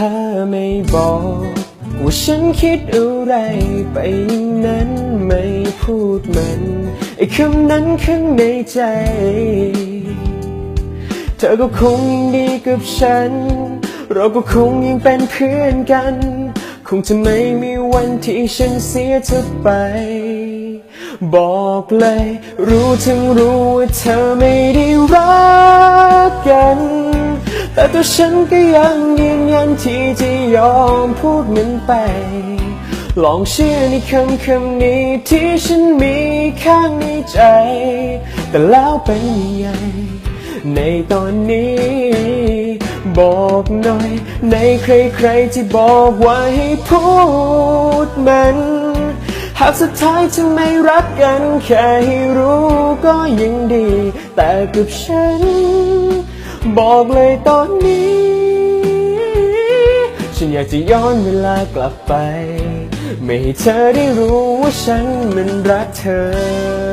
อไม่บอกว่าฉันคิดอะไรไปอย่างนั้นไม่พูดมันไอ้คำนั้นข้างในใจ เธอก็คงยังดีกับฉัน เราก็คงยังเป็นเพื่อนกัน คงจะไม่มีวันที่ฉันเสียเธอไป บอกเลย รู้ทั้งรู้ว่าเธอไม่ได้ ตัวฉันก็ยังยืนยันที่จะยอมพูดมันไป ลองเชื่อในคำคำนี้ที่ฉันมีข้างในใจ แต่แล้วเป็นยังไง ในตอนนี้ บอกหน่อย ในใครๆที่บอกว่าให้พูดมันหากสุดท้ายจะไม่รักกันแค่ให้รู้ก็ยังดี แต่กับฉัน บอกเลยตอนนี้ ฉันอยากจะย้อนเวลากลับไป ไม่ให้เธอได้รู้ว่าฉันมันรักเธอ